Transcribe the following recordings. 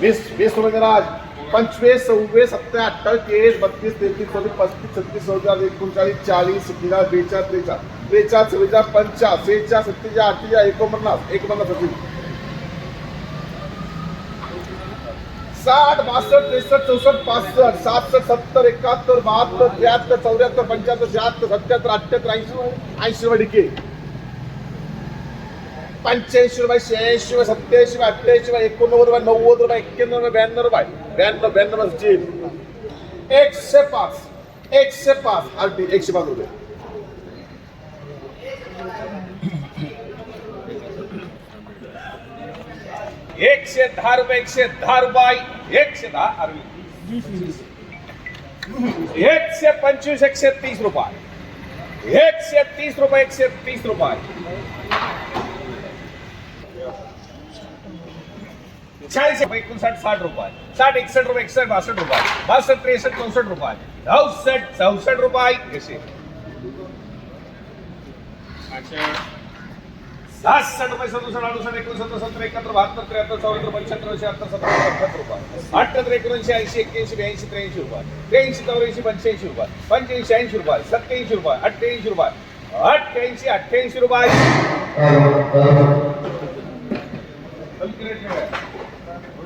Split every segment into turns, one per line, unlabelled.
वीस वीस रुपये पंचवीस सव्वीस सत्तर अठ्ठावीस तेवीस बत्तीस तेहतीस चौतीस पस्तीस छत्तीस चौदा एकोणचाळीस चाळीस एकवीस बेचाळीस त्रेचाळीस. त्रेचाळीस चव्वेचाळीस पंचाळीस सेहेचाळीस सत्तेचाळीस अठ्ठेचाळीस एकोणपन्नास एकोणपन्नास सत्तीस साठ बासष्ट त्रेसष्ट चौसष्ट पासष्ट सहासष्ट सत्तर एकाहत्तर बहात्तर त्र्याहत्तर चौऱ्याहत्तर पंच्याहत्तर शहात्तर सत्याहत्तर अठ्ठ्याहत्तर ऐंशी ऐंशी डिके. पंच्याऐंशी रुपये शहाऐंशी रुपये सत्याऐंशी रुपये अठ्ठ्याऐंशी रुपये एकोणनव्वद रुपये नव्वद रुपये एक्क्याण्णव रुपये ब्याण्णव रुपये ब्याण्णव ब्याण्णव रुपये एकशे पाच एकशे पाच आरटी एकशे पाच रुपये
एकशे दहा रुपये एकशे दहा रुपये एकशे दहा अरविंद एकशे पंचवीस एकशे तीस रुपये एकशे तीस रुपये एकशे तीस रुपये चाळीस रुपये एकोणसाठ साठ रुपये. साठ एकसष्ट रुपये एकसष्ट बासष्ट रुपये. बासष्ट त्रेसष्ट चौसष्ट रुपये. चौसष्ट चौसष्ट रुपये. कसे सहासष्ट रुपये सदुसष्ट अडुसष्ट एकोणसत्तर सत्तर एकाहत्तर बहात्तर त्र्याहत्तर चौऱ्याहत्तर पंच्याहत्तर शहात्तर सत्तर अठ्याहत्तर रुपये. अठ्याहत्तर एकोणऐंशी ऐंशी एक्क्याऐंशी ब्याऐंशी त्र्याऐंशी रुपये. त्र्याऐंशी चौऱ्याऐंशी पंच्याऐंशी रुपये. पंच्याऐंशी ऐंशी रुपये. सत्याऐंशी रुपये अठ्ठ्याऐंशी रुपये. अठ्ठ्याऐंशी अठ्ठ्याऐंशी रुपये.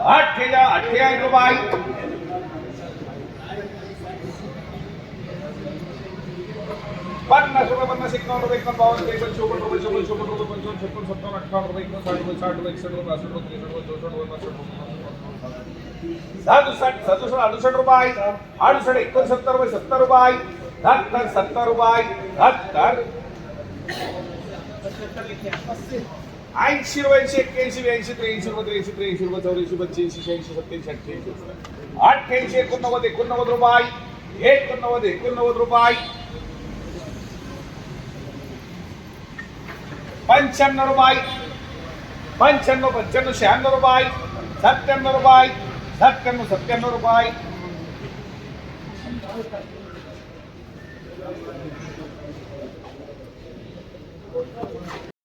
अठ्ठेचाळीस अठ्ठेचाळीस रुपये पन्नास रुपये पन्नास एकावन्न रुपये एकावन्न बावन्न त्रेपन्न चौपन्न रुपये चौपन्न चौपन्न रुपये पंचावन्न छप्पन्न सत्तावन्न अठ्ठावन्न रुपये एकोणसाठ रुपये साठ रुपये एकसष्ट रुपये बासष्ट रुपये त्रेसष्ट रुपये चौसष्ट रुपये पासष्ट रुपये सदुसष्ट सदुसष्ट अडुसष्ट रुपये अडुसष्ट एकोणसत्तर रुपये सत्तर रुपये सत्तर सत्तर रुपये सत्तर ऐंशी रुपये ऐंशी एक्क्याऐंशी ब्याऐंशी त्र्याऐंशी रुपये त्र्याऐंशी त्र्याऐंशी रुपये चौऱ्याऐंशी पंच्याऐंशी शहाऐंशी सत्याऐंशी अठ्ठ्याऐंशी रुपये अठ्ठ्याऐंशी एकोणनव्वद एकोणनव्वद रुपये. एकोणनव्वद एकोणनव्वद रुपये. पंच्याण्णव रुपये. पंच्याण्णव पंच्याण्णव शहाण्णव रुपये. सत्त्याण्णव रुपये. सत्त्याण्णव सत्त्याण्णव रुपये. Thank you.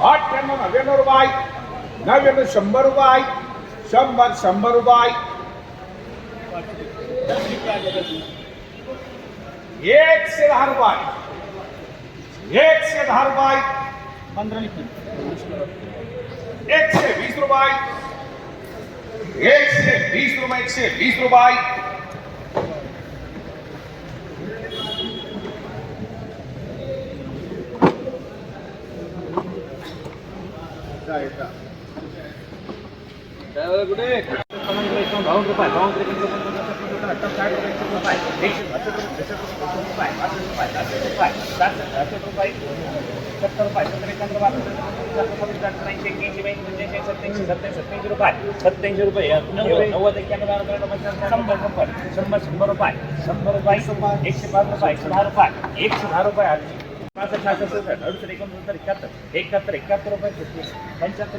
अठ्ठ्याण्णव नव्याण्णव रुपये, नव्याण्णव शंभर रुपये, शंभर शंभर रुपये. एकशे दहा रुपये, एकशे दहा रुपये. एकशे वीस रुपये, एकशे वीस रुपये, एकशे वीस रुपये.
साठ सत्तर रुपये रुपये सत्याऐंशी रुपये शंभर रुपये शंभर रुपये एकशे पाच रुपये एकशे दहा रुपये एकशे पासष्ट सहासष्ट सहासष्ट अडुसष्ट एकोणसत्तर एकाहत्तर एकाहत्तर एकाहत्तर रुपये रुपये पंच्याहत्तर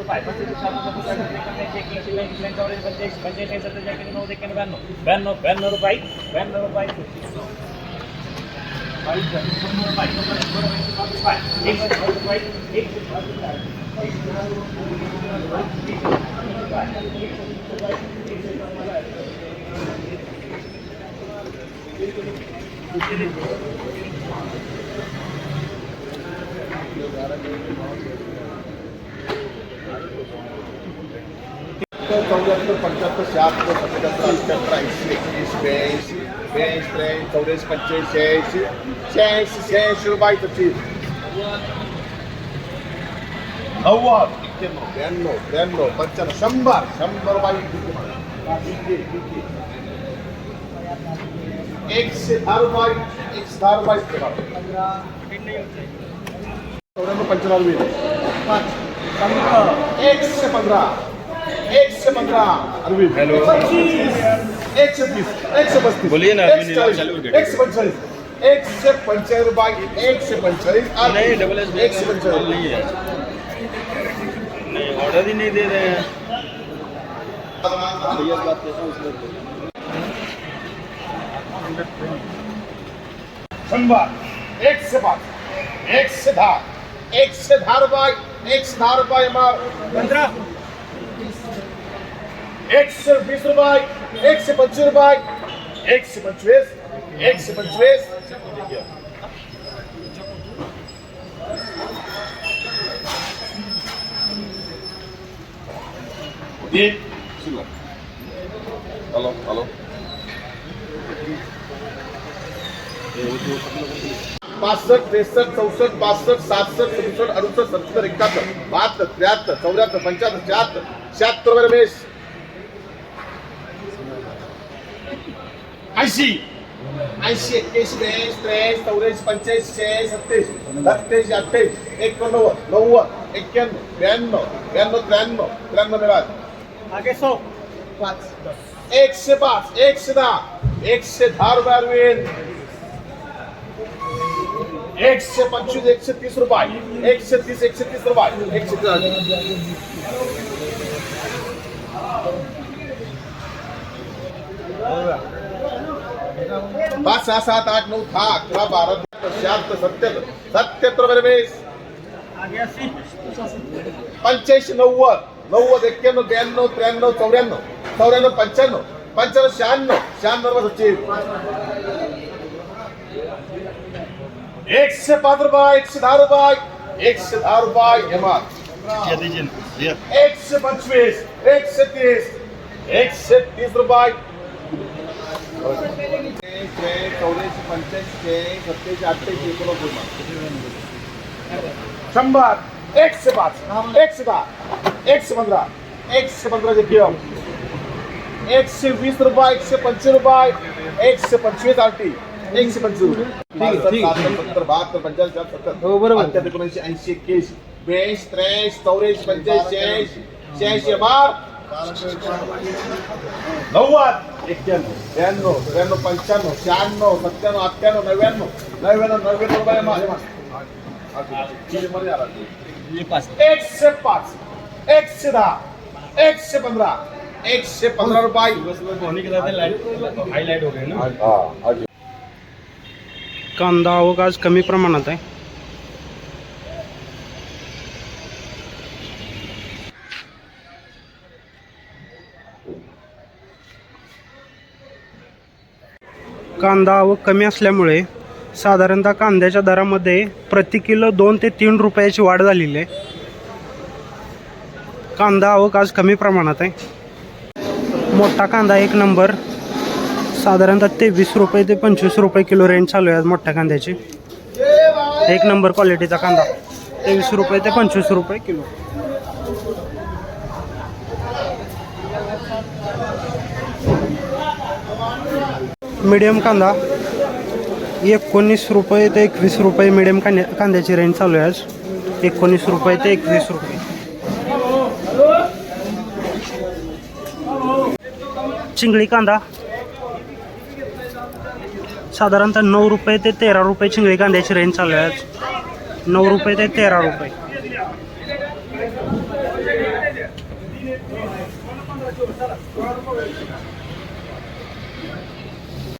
एकोणऐंशी रुपये, ब्याण्णव रुपये शंभर रुपये शंभर शंभर रुपये एकशे पाच रुपये एकशे पाच रुपये एकशे पाच रुपये एकशे पाच रुपये एकशे पाच रुपये
चौऱ्याहत्तर पंच्याहत्तर शहात्तर सत्याहत्तर अठ्ठ्याहत्तर ऐंशी एकवीस ब्याऐंशी
ब्याऐंशी त्र्याऐंशी चौऱ्याऐंशी पंच्याऐंशी शहाऐंशी शहाऐंशी शहाऐंशी रुपयाचं चीज़ नव्वद एक्क्याण्णव ब्याण्णव त्र्याण्णव पंच्याण्णव शंभर शंभर रुपये. एकशे दहा रुपये एकशे दहा रुपये पंच्याण्णव एकशे पंधरा एकशे पंधरा अरविंद हॅलो एकशे तीस एकशे पस्तीस
बोलिए ना, अरविंद,
चाळीस,
चालू करिए.
एकशे पंचेचाळीस एकशे पंचेचाळीस रुपये एकशे
नहीं डबल एस
एकशे पंचेचाळीस
नहीं है नहीं ऑर्डर ही नहीं दे रहे हैं भैया से बात एक से
शंभर दहा रुपये एकशे दहा रुपये माल पंधरा एकशे वीस रुपये एकशे पंचवीस रुपये एकशे पंचवीस एकशे पंचवीस एक हॅलो हॅलो। पासष्ट त्रेसष्ट चौसष्ट पासष्ट सातसष्ट सदुसष्ट अडुसष्ट सत्तर एकाहत्तर बहात्तर त्र्याहत्तर चौऱ्याहत्तर पंच्याहत्तर शहात्तर शहात्तर रमेश ऐंशी. ऐंशी एक्क्याऐंशी ब्याऐंशी त्र्याऐंशी चौऱ्याऐंशी पंच्याऐंशी शहाऐंशी सत्तेचाळीस सत्तेचाळीस अठ्ठ्याऐंशी एकोणनव्वद नव्वद एक्क्याण्णव ब्याण्णव ब्याण्णव त्र्याण्णव त्र्याण्णव मिळाल.
आगे सौ.
एकशे पाच एकशे दहा एकशे दहा रुपये एकशे पंचवीस एकशे तीस रुपये. एकशे तीस एकशे तीस रुपये. एकशे पाच सहा सात आठ नऊ दहा अकरा बारा तेरा, शहात्तर सत्याहत्तर सत्याहत्तर रुपये रमेश पंच्याऐंशी नव्वद नव्वद एक्क्याण्णव ब्याण्णव त्र्याण्णव चौऱ्याण्णव चौऱ्याण्णव पंच्याण्णव पंच्याण्णव शहाण्णव शहाण्णव सचिव सचिन एकशे पाच रुपये दहा रुपये एकशे दहा रुपये एमआर
ये दीजिए ना भैया
एकशे पंचवीस एकशे तीस एकशे तीस रुपये चौऱ्याऐंशी पंच्याऐंशी सत्याऐंशी अठ्ठ्याऐंशी एकोणपन्नास शंभर एकशे पाच एकशे दहा एकशे पंधरा एकशे पंधराचे घेऊ एकशे वीस रुपये एकशे पंचवीस रुपये एकशे पंचवीस आरटी पंच्याऐंशी सत्तर हो बरोबर। अठ्याहत्तर एकोणऐंशी ऐंशी एक्क्याऐंशी ब्याऐंशी त्र्याऐंशी चौऱ्याऐंशी पंच्याऐंशी शहाऐंशी शहाऐंशी बार नव्वद एक्क्याण्णव ब्याण्णव त्र्याण्णव पंच्याण्णव शहाण्णव सत्त्याण्णव अठ्ठ्याण्णव नव्याण्णव नव्याण्णव नव्याण्णव रुपये माझे एकशे पाच एकशे दहा एकशे पंधरा एकशे पंधरा
हो गए ना।
कांदा आवक आज कमी प्रमाणात आहे. कांदा आवक कमी असल्यामुळे साधारणतः कांद्याच्या दरामध्ये प्रति किलो दोन ते तीन रुपयाची वाढ झालेली आहे. कांदा आवक आज कमी प्रमाणात आहे. मोठा कांदा एक नंबर. साधारणतः तेवीस रुपये ते पंचवीस रुपये किलो रेंज चालू आहे आज मोठ्या कांद्याची. एक नंबर क्वालिटीचा कांदा. तेवीस रुपये ते पंचवीस रुपये किलो. मीडियम कांदा. एकोणीस रुपये ते एकवीस रुपये मीडियम कांद्या कांद्याची रेंज चालू आहे आज. एकोणीस रुपये ते एकवीस रुपये. चिंगळी कांदा. साधारणतः नऊ रुपये ते तेरा रुपये चिंगळी कांद्याची रेंज चालू आहे नऊ रुपये ते तेरा रुपये.